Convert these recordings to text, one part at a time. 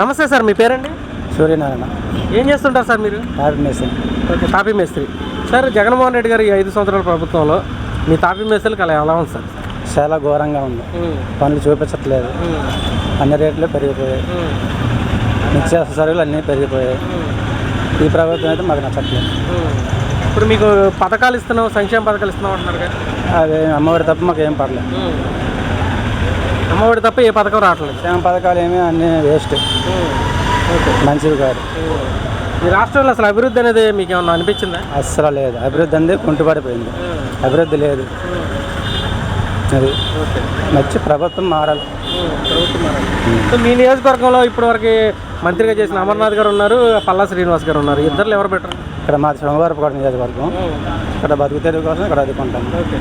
నమస్తే సార్ మీ పేరండి? సూర్యనారాయణ. ఏం చేస్తుంటారు సార్ మీరు? హ్యాపీ మేసన్ ఓకే తాపీ మేస్త్రి. సార్ జగన్మోహన్ రెడ్డి గారు ఈ ఐదు సంవత్సరాల ప్రభుత్వంలో మీ తాపీ మేస్త్రికి అలా ఎలా ఉంది సార్? చాలా ఘోరంగా ఉంది. పనులు చూపించట్లేదు. అన్ని రేట్లు పెరిగిపోయాయి. నిత్యావసర సరుకులు అన్నీ పెరిగిపోయాయి. ఈ ప్రభుత్వం అయితే మాకు నచ్చట్లేదు. ఇప్పుడు మీకు పథకాలు ఇస్తున్నాం సంక్షేమ పథకాలు ఇస్తున్నాం అంటున్నారు కదా. అది అమ్మఒడి తప్ప మాకు ఏం పడలేదు అమ్మఒడి తప్ప ఏ పథకం రావట్లేదు. క్షేమ పథకాలు ఏమీ అన్నీ వేస్ట్. మంచివి కాదు. ఈ రాష్ట్రంలో అసలు అభివృద్ధి అనేది మీకు ఏమన్నా అనిపించిందా? అస్సలు లేదు. అభివృద్ధి అంది కుంటుపడిపోయింది. అభివృద్ధి లేదు. అది మంచి ప్రభుత్వం మారాలి. సో మీ నియోజకవర్గంలో ఇప్పటివరకు మంత్రిగా చేసిన అమర్నాథ్ గారు ఉన్నారు పల్లా శ్రీనివాస్ గారు ఉన్నారు. ఇద్దరు ఎవరు బెటర్? ఇక్కడ మాది సోమవారపుకోట నియోజకవర్గం. ఇక్కడ బతుకు తెరుగు కోసం ఇక్కడ అదుకుంటాం. ఓకే.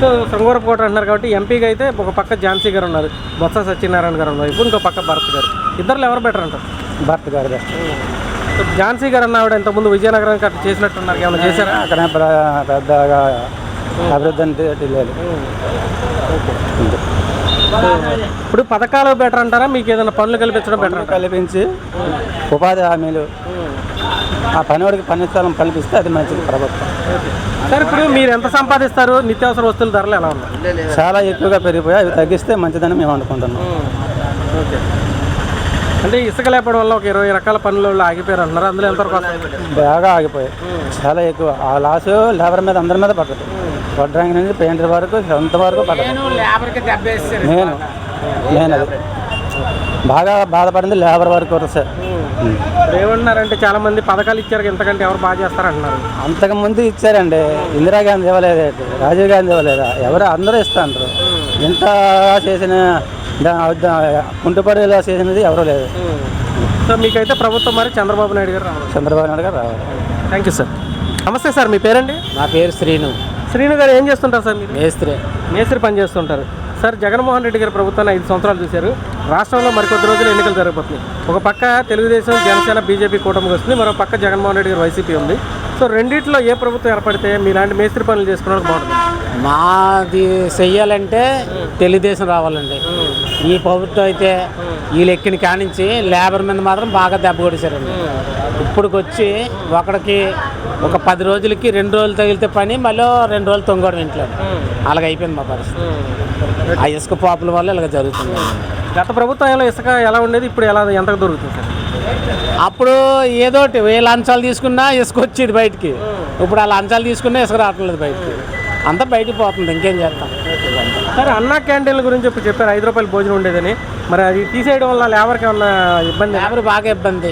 సో శృంగవరపుకోట అంటున్నారు కాబట్టి ఎంపీగా అయితే ఒక పక్క ఝాన్సీ గారు ఉన్నారు. బొత్స సత్యనారాయణ గారు ఉన్నారు. ఇప్పుడు ఇంకో పక్క భరత్ గారు. ఇద్దరు ఎవరు బెటర్ అంటారు? భర్త గారి బెస్ట్ సో ఝాన్సీ గారు అన్న ఆవిడ ఇంతకుముందు విజయనగరం కట్ట చేసినట్టున్నారు. ఏమైనా చేశారా? అక్కడ పెద్దగా అభివృద్ధి అంటే అంతే. ఇప్పుడు పథకాలు బెటర్ అంటారా? మీకు ఏదైనా పనులు కల్పించడం బెటర్ కల్పించి ఉపాధి హామీలు. ఆ పనివాడికి పని స్థలం కల్పిస్తే అది మంచిది ప్రభుత్వం. సార్ ఇప్పుడు మీరు ఎంత సంపాదిస్తారు? నిత్యావసర వస్తువుల ధరలు ఎలా ఉన్నాయి? చాలా ఎక్కువగా పెరిగిపోయి అవి తగ్గిస్తే మంచిదని మేము అనుకుంటున్నాం. ఓకే. అంటే ఇసుక లేపడం వల్ల ఒక ఇరవై రకాల పనులు ఆగిపోయారు అంటున్నారు. అందులో ఎంతవరకు వస్తుంది బాగా ఆగిపోయాయి. చాలా ఎక్కువ. ఆ లాస్ లేబర్ మీద అందరి మీద పడుతుంది వడ్రంగి నుంచి పెయింటర్ వరకు సొంత వరకు పడుతుంది నేను నేను అది బాగా బాధపడింది లేబర్ వరకు ఇప్పుడు ఏమంటున్నారంటే చాలా మంది పథకాలు ఇచ్చారు ఇంతకంటే ఎవరు బాగా చేస్తారు అంటున్నారు అంతకు ముందు ఇచ్చారండి. ఇందిరాగాంధీ ఇవ్వలేదా రాజీవ్ గాంధీ ఇవ్వలేదా. ఎవరు అందరూ ఇస్తాంటారు ఇంత చేసిన కుంటుపడిలో చేసినది ఎవరూ లేదు. సో మీకైతే ప్రభుత్వం మరి చంద్రబాబు నాయుడు గారు రావాలి. చంద్రబాబు నాయుడు గారు రావాలి. Thank you sir. నమస్తే సార్ మీ పేరండి? నా పేరు శ్రీను. శ్రీను గారు ఏం చేస్తుంటారు సార్ మీరు? మేస్త్రి. మేస్త్రి పని చేస్తుంటారు. సార్ జగన్మోహన్ రెడ్డి గారి ప్రభుత్వాన్ని ఐదు సంవత్సరాలు చూశారు. రాష్ట్రంలో మరికొద్ది రోజులు ఎన్నికలు జరగబోతున్నాయి. ఒక పక్క తెలుగుదేశం జనసేన బీజేపీ కూటమికి వస్తుంది. మరో పక్క జగన్మోహన్ రెడ్డి గారు వైసీపీ ఉంది. సో రెండిట్లో ఏ ప్రభుత్వం ఏర్పడితే మీలాంటి మేస్త్రి పనులు చేసుకోవడానికి బాగుంటుంది? మాది చెయ్యాలంటే తెలుగుదేశం రావాలండి. ఈ ప్రభుత్వం అయితే వీళ్ళు ఎక్కిన కానించి లేబర్ మీద మాత్రం బాగా దెబ్బ కొట్టేశారండి. ఇప్పుడుకొచ్చి ఒకడికి ఒక పది రోజులకి రెండు రోజులు తగిలితే పని మళ్ళీ రెండు రోజులు తొంగడం ఇంట్లో. అలాగ అయిపోయింది మా పరిస్థితి. ఆ ఇసుక పాపుల వల్ల ఇలాగ జరుగుతుంది. గత ప్రభుత్వంలో ఇసుక ఎలా ఉండేది? ఇప్పుడు ఎలా ఎంతకు దొరుకుతుంది సార్? అప్పుడు ఏదోటి ఏ లంచాలు తీసుకున్నా ఇసుక వచ్చేది బయటికి. ఇప్పుడు ఆ లంచాలు తీసుకున్నా ఇసుక రావట్లేదు బయటికి. అంతా బయటికి పోతుంది ఇంకేం చేస్తాం? సార్ అన్నా క్యాంటీన్ల గురించి ఇప్పుడు చెప్పారు ఐదు రూపాయలు భోజనం ఉండేదని. మరి అది తీసేయడం వల్ల లేబర్కి ఏమన్నా ఇబ్బంది? లేబర్ బాగా ఇబ్బంది.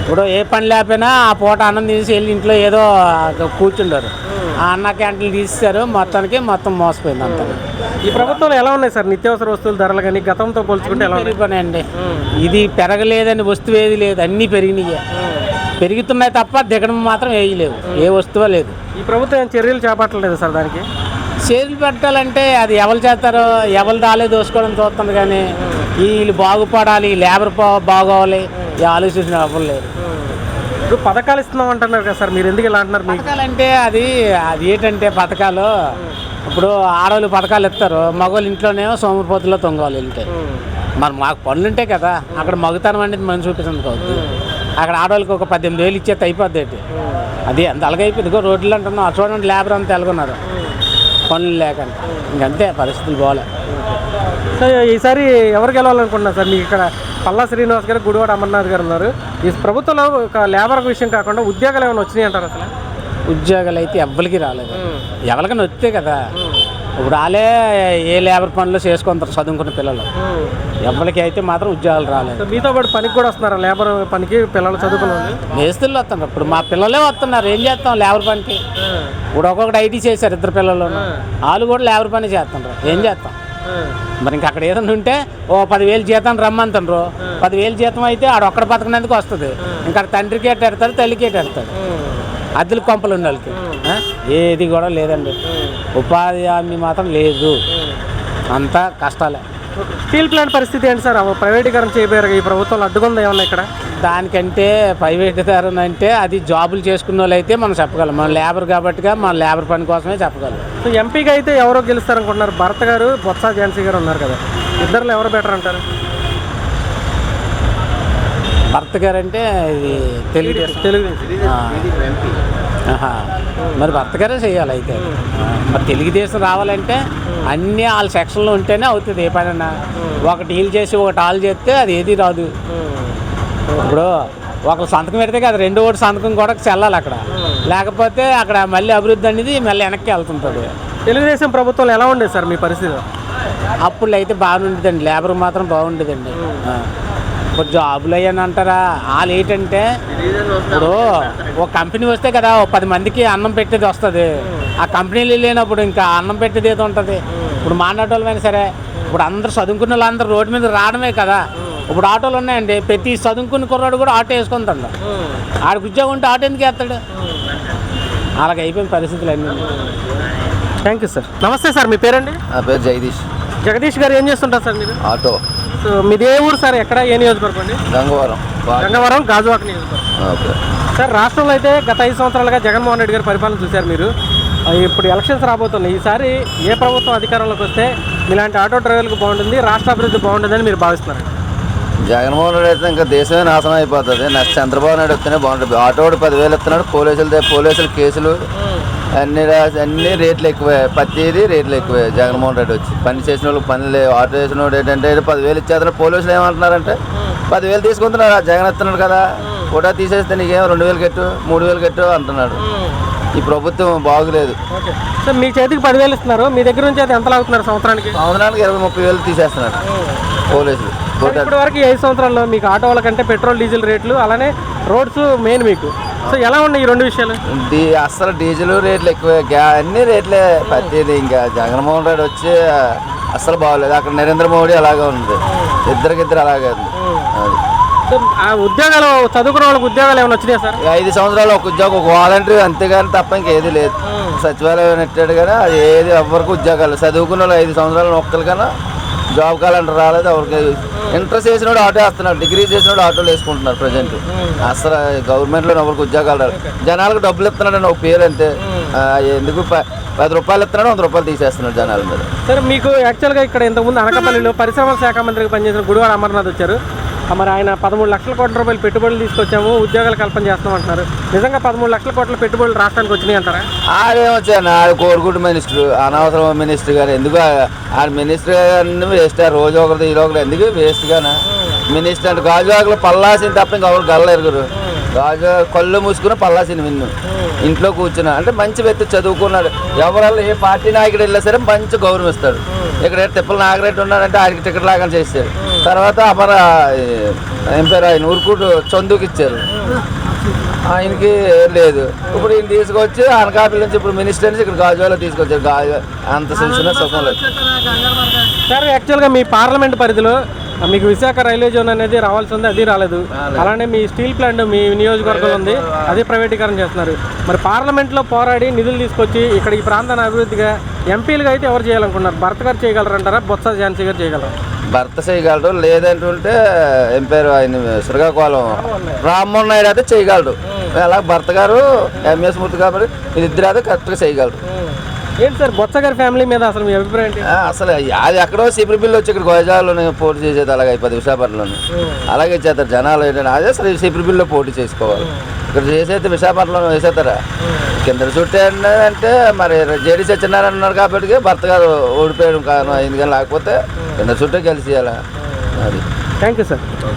ఇప్పుడు ఏ పని లేకపోయినా ఆ పూట అన్నం తీసి వెళ్ళి ఇంట్లో ఏదో కూర్చుండారు ఆ అన్న క్యాంటీన్లు తీసేశారు మొత్తానికి మొత్తం మోసపోయింది అంతా. ఈ ప్రభుత్వంలో ఎలా ఉన్నాయి సార్? నిత్యావసర వస్తువుల ధరలు కానీ గతంతో పోల్చుకుంటే ఎలా ఉన్నాయి? పెరిగిపోయినాయండి. ఇది పెరగలేదని వస్తువు ఏది లేదు అన్నీ పెరిగినాయి. పెరుగుతున్నాయి తప్ప దిగడం మాత్రం లేవు. ఏ వస్తువు లేదు. ఈ ప్రభుత్వం చర్యలు చేపట్టలేదు సార్ దానికి? చేతులు పెట్టాలంటే అది ఎవరు చేస్తారో ఎవరు దాలే దోసుకోవడం చూస్తుంది కానీ వీళ్ళు బాగుపడాలి లేబర్ బాగోవాలి ఈ ఆలోచించిన ఎవరు లేరు. ఇప్పుడు పథకాలు ఇస్తున్నాం అంటున్నారు కదా సార్ మీరు ఎందుకు ఇలా అంటున్నారు మీకు? పథకాలంటే అది అది ఏంటంటే పథకాలు ఇప్పుడు ఆడవాళ్ళు పథకాలు ఇస్తారు మగవాళ్ళు ఇంట్లోనేమో సోమరిపోతుల్లో తొంగవాలి వెళ్తే మరి మాకు పనులు ఉంటాయి కదా అక్కడ మగతనం అనేది మనం చూపించండి కావద్దు అక్కడ ఆడవాళ్ళకి ఒక పద్దెనిమిది వేలు ఇచ్చేది అయిపోద్ది ఏంటి అది అంత అలాగైపోయింది ఇదిగో రోడ్లు అంటున్నాం అటు చూడండి లేబర్ అంతా ఎలాగొన్నారు. పనులు లేకుండా. ఇంకంతే పరిస్థితులు బాగాలే సో ఈసారి ఎవరు గెలవాలనుకుంటున్నారు సార్? మీకు ఇక్కడ పల్లా శ్రీనివాస్ గారు గుడివాడ అమర్నాథ్ గారు ఉన్నారు. ఈ ప్రభుత్వంలో ఒక లేబర్ విషయం కాకుండా ఉద్యోగాలు ఏమైనా వచ్చినాయి అంటారు అసలు ఉద్యోగాలు అయితే ఎవ్వరికి రాలేదు. ఎవరికైనా వస్తే కదా. ఇప్పుడు వాళ్ళే ఏ లేబర్ పనులు చేసుకుంటారు చదువుకున్న పిల్లలు. ఎవరికి అయితే మాత్రం ఉద్యోగాలు రాలేదు. మీతో పాటు పనికి కూడా వస్తున్నారు? లేబర్ పనికి పిల్లలు చదువుకున్న వాళ్ళు? మేస్తులు వస్తున్నారు. ఇప్పుడు మా పిల్లలే వస్తున్నారు. ఏం చేస్తాం లేబర్ పనికి? ఇప్పుడు ఒక్కొక్కటి ఐటీ చేశారు ఇద్దరు పిల్లలు. వాళ్ళు కూడా లేబర్ పని చేస్తున్నారు ఏం చేస్తాం? మరి ఇంక అక్కడ ఏదైనా ఉంటే ఓ పదివేలు జీతం రమ్మంటుండ్రు. పదివేలు జీతం అయితే ఆడ ఒక్కడ బతకనందుకు వస్తుంది. ఇంకా తండ్రికి ఎట్ట ఎడతాడు తల్లికి ఎట్ట ఎడతాడు అద్దెలు కొంపలు ఉన్న వాళ్ళకి ఆ? ఏది కూడా లేదండి. ఉపాధి హామీ మాత్రం లేదు. అంతా కష్టాలే. స్టీల్ ప్లాంట్ పరిస్థితి ఏంటి సార్? ప్రైవేటీకరణ చేయబోయారు ఈ ప్రభుత్వంలో అడ్డుకుందా ఏమన్నా ఇక్కడ? దానికంటే ప్రైవేట్ దారుణ అంటే అది జాబులు చేసుకున్న వాళ్ళు అయితే మనం చెప్పగలం. మనం లేబర్ కాబట్టిగా మన లేబర్ పని కోసమే చెప్పగలం. సో ఎంపీగా అయితే ఎవరో గెలుస్తారనుకుంటున్నారు? భరత్ గారు బొత్స ఝాన్సీ గారు ఉన్నారు కదా. ఇద్దరులో ఎవరు బెటర్ అంటారు? భర్త గారు అంటే ఇది ఆ. ఆహా. మరి భర్త గారే చేయాలి అయితే. మరి తెలుగుదేశం రావాలంటే అన్నీ వాళ్ళ సెక్షన్లో ఉంటేనే అవుతుంది ఏ పనైనా. ఒకటి వీళ్ళు చేసి ఒకటి వాళ్ళు చేస్తే అది ఏది రాదు. ఇప్పుడు ఒకరు సంతకం పెడితే కదా రెండో ఒకటి సంతకం కూడా చెల్లాలి అక్కడ. లేకపోతే అక్కడ మళ్ళీ అభివృద్ధి అనేది మళ్ళీ వెనక్కి వెళ్తుంటుంది. తెలుగుదేశం ప్రభుత్వంలో ఎలా ఉండేది సార్ మీ పరిస్థితి? అప్పుడు అయితే బాగుండేదండి. లేబర్ మాత్రం బాగుండేదండి. ఇప్పుడు జాబులు అయ్యాని అంటారా? వాళ్ళు ఏంటంటే ఇప్పుడు ఒక కంపెనీ వస్తే కదా ఓ పది మందికి అన్నం పెట్టేది వస్తుంది. ఆ కంపెనీలు లేనప్పుడు ఇంకా అన్నం పెట్టేది ఏదో ఉంటుంది. ఇప్పుడు మాట్లాడేటోళ్ళమైనా సరే ఇప్పుడు అందరు చదువుకున్న వాళ్ళందరూ రోడ్డు మీద రావడమే కదా. ఇప్పుడు ఆటోలు ఉన్నాయండి ప్రతి చదువుకున్న కుర్రాడు కూడా ఆటో వేసుకుంటాడు. ఆడికి ఉద్యోగం ఉంటే ఆటో ఎందుకు వేస్తాడు? అలాగ అయిపోయిన పరిస్థితులు అన్నీ థ్యాంక్ యూ సార్ నమస్తే సార్ మీ పేరండి? నా పేరు జగదీష్. జగదీష్ గారు ఏం చేస్తుంటారు సార్ మీరు? ఆటో. సో మీది ఏ ఊరు సార్? ఎక్కడ ఏ నియోజకవర్గం అండి? గంగవరం. గంగవరం గాజువాక నియోజకవర్గం. సార్ రాష్ట్రంలో అయితే గత ఐదు సంవత్సరాలుగా జగన్మోహన్ రెడ్డి గారి పరిపాలన చూశారు మీరు. ఇప్పుడు ఎలక్షన్స్ రాబోతున్నాయి. ఈసారి ఏ ప్రభుత్వం అధికారంలోకి వస్తే ఇలాంటి ఆటో డ్రైవర్లకు బాగుంటుంది రాష్ట్ర అభివృద్ధి బాగుంటుందని మీరు భావిస్తున్నారు జగన్మోహన్ రెడ్డి అయితే ఇంకా దేశమే నాశనం అయిపోతుంది. నెక్స్ట్ చంద్రబాబు నాయుడు వస్తేనే బాగుంటుంది. ఆటోడు పదివేలు ఇస్తున్నాడు పోలీసులు పోలీసుల కేసులు. అన్ని అన్ని రేట్లు ఎక్కువే. ప్రతిదీ రేట్లు ఎక్కువే. జగన్మోహన్ రెడ్డి వచ్చి. పని చేసిన వాళ్ళకి పని లేవు ఆటో వేసిన వాడు ఏంటంటే పదివేలు ఇచ్చేస్తున్నారు పోలీసులు ఏమంటున్నారంటే పదివేలు తీసుకుంటున్నారు? జగన్ ఇస్తున్నాడు కదా. ఫోటో తీసేస్తే నీకేం రెండు వేలు కట్టు మూడు వేలు కట్టు అంటున్నాడు. ఈ ప్రభుత్వం బాగులేదు. సార్ మీ చేతికి పదివేలు ఇస్తున్నారు. మీ దగ్గర నుంచి అయితే ఎంత లాగుతున్నారు సంవత్సరానికి? సంవత్సరానికి ఇరవై ముప్పై వేలు తీసేస్తున్నాడు పోలీసులు. ఇప్పటి వరకు ఐదు సంవత్సరాల్లో మీకు ఆటోల కంటే పెట్రోల్ డీజిల్ రేట్లు అలానే రోడ్స్ మెయిన్ మీకు. సో ఎలా ఉన్నాయి ఈ రెండు విషయాలు? డీ అసలు డీజిల్ రేట్లు ఎక్కువ. అన్ని రేట్లే ప్రతిదీ ఇంకా. జగన్మోహన్ రెడ్డి వచ్చి అస్సలు బాగోలేదు. అక్కడ నరేంద్ర మోడీ అలాగే ఉంది. ఇద్దరికిద్దరు అలాగే ఉంది. ఆ ఉద్యోగాలు చదువుకున్న వాళ్ళకి ఉద్యోగాలు ఏమైనా వచ్చినాయా సార్? ఐదు సంవత్సరాలు ఒక ఉద్యోగం ఒక వాలంటీర్ అంతేగాని తప్ప ఇంకేది లేదు. సచివాలయం నెట్టాడు కానీ అది ఏది ఎవరికి ఉద్యోగాలు చదువుకున్న వాళ్ళు ఐదు సంవత్సరాలు ఒక్కరికన్నా జాబ్ కాలంటే రాలేదు ఎవరికి ఇంటర్ చేసినోడు ఆటో వేస్తున్నాడు డిగ్రీ చేసినోడు ఆటోలు వేసుకుంటున్నారు ప్రజెంట్ అసలు గవర్నమెంట్లో ఎవరికి ఉద్యోగాలు రావు. జనాలకు డబ్బులు ఇస్తున్నాడు ఒక పేరు అంతే ఆ, ఎందుకు పది రూపాయలు ఇస్తున్నాడు వంద రూపాయలు తీసేస్తున్నాడు జనాల మీద. సార్ మీకు యాక్చువల్గా ఇక్కడ ఇంతకుముందు అనకాపల్లిలో పరిశ్రమల శాఖ మంత్రిగా పనిచేసిన గుడివాడ అమర్నాథ్ వచ్చారు. మరి ఆయన పదమూడు లక్షల కోట్ల రూపాయలు పెట్టుబడులు తీసుకొచ్చాము ఉద్యోగాలు కల్పన చేస్తాం అంటున్నారు నిజంగా పదమూడు లక్షల కోట్ల పెట్టుబడులు రాష్ట్రానికి వచ్చినాయి అంటారా? ఆడేమొచ్చాను ఆడు కోరుకుంటు మినిస్టర్ అనవసరం మినిస్టర్ గారు? ఎందుకు ఆ- మినిస్టర్ గారిని వేస్ట్ రోజు ఒకరిది ఈ ఒకరు ఎందుకు వేస్ట్ గానా? మినిస్టర్ అంటే గాజువాకలు పల్లాసింది తప్ప ఇంకొకరు ఎవరు గల్ల ఎరుగురు గాజు కళ్ళు మూసుకుని పల్లాసింది విన్ను. ఇంట్లో కూర్చున్నా. అంటే మంచి వ్యక్తి చదువుకున్నాడు. ఎవరల్లా ఏ పార్టీ నాయకుడు వెళ్ళినా సరే మంచి గౌరవిస్తాడు ఇక్కడ తిప్పల నాగరెడ్డి ఉన్నాడంటే ఆయనకి టికెట్ లాగా చేశారు తర్వాత అమర ఏం ఆయన? ఊరుకుడు చందుకి ఇచ్చారు. ఆయనకి లేదు. ఇప్పుడు ఈయన తీసుకొచ్చి అనకాపల్లి నుంచి ఇప్పుడు మినిస్టర్ నుంచి ఇక్కడ గాజువాలో తీసుకొచ్చారు. గాజు అంత చూసినా సుఖం లేదు. సార్ యాక్చువల్గా మీ పార్లమెంట్ పరిధిలో మీకు విశాఖ రైల్వే జోన్ అనేది రావాల్సి ఉంది అది రాలేదు. అలానే మీ స్టీల్ ప్లాంట్ మీ నియోజకవర్గంలో ఉంది అది ప్రైవేటీకరణ చేస్తున్నారు. మరి పార్లమెంట్లో పోరాడి నిధులు తీసుకొచ్చి ఇక్కడ ఈ ప్రాంతాన్ని అభివృద్ధిగా ఎంపీలుగా అయితే ఎవరు చేయాలనుకున్నారు? భర్త గారు చేయగలరంటారా? బొత్స ఝాన్సీ గారు చేయగలరా? భర్త చేయగలడు లేదంటుంటే ఏం పేరు ఆయన శ్రీకాకుళం రామ్మోహన్ నాయుడు అయితే చేయగలడు. అలా భర్త గారు ఎంఎస్ మూర్తి కాబట్టి వీళ్ళిద్దరు అయితే కరెక్ట్గా చేయగలరు. ఏంటి సార్ బొత్స గారి ఫ్యామిలీ మీద అసలు మీ అభిప్రాయం ఏంటి? ఆ, అసలు అది ఎక్కడో సిపిరి బిల్లు వచ్చి ఇక్కడ గోజాల్లోనే పోటీ చేసేది అలాగే అయిపోతుంది విశాఖపట్నంలోనే. అలాగే చేస్తారు జనాలు ఏంటంటే అదే అసలు సిపిరి బిల్లో పోటీ చేసుకోవాలి. ఇక్కడ చేసేది విశాఖపట్నంలో వేసేస్తారా? కింద చుట్టే అంటే మరి జేడీ సత్యనారాయణ ఉన్నారు కాబట్టి భర్త గారు ఓడిపోయడం కారణం అయింది కానీ లేకపోతే కింద చుట్టే కలిసి అది థ్యాంక్ యూ సార్. సార్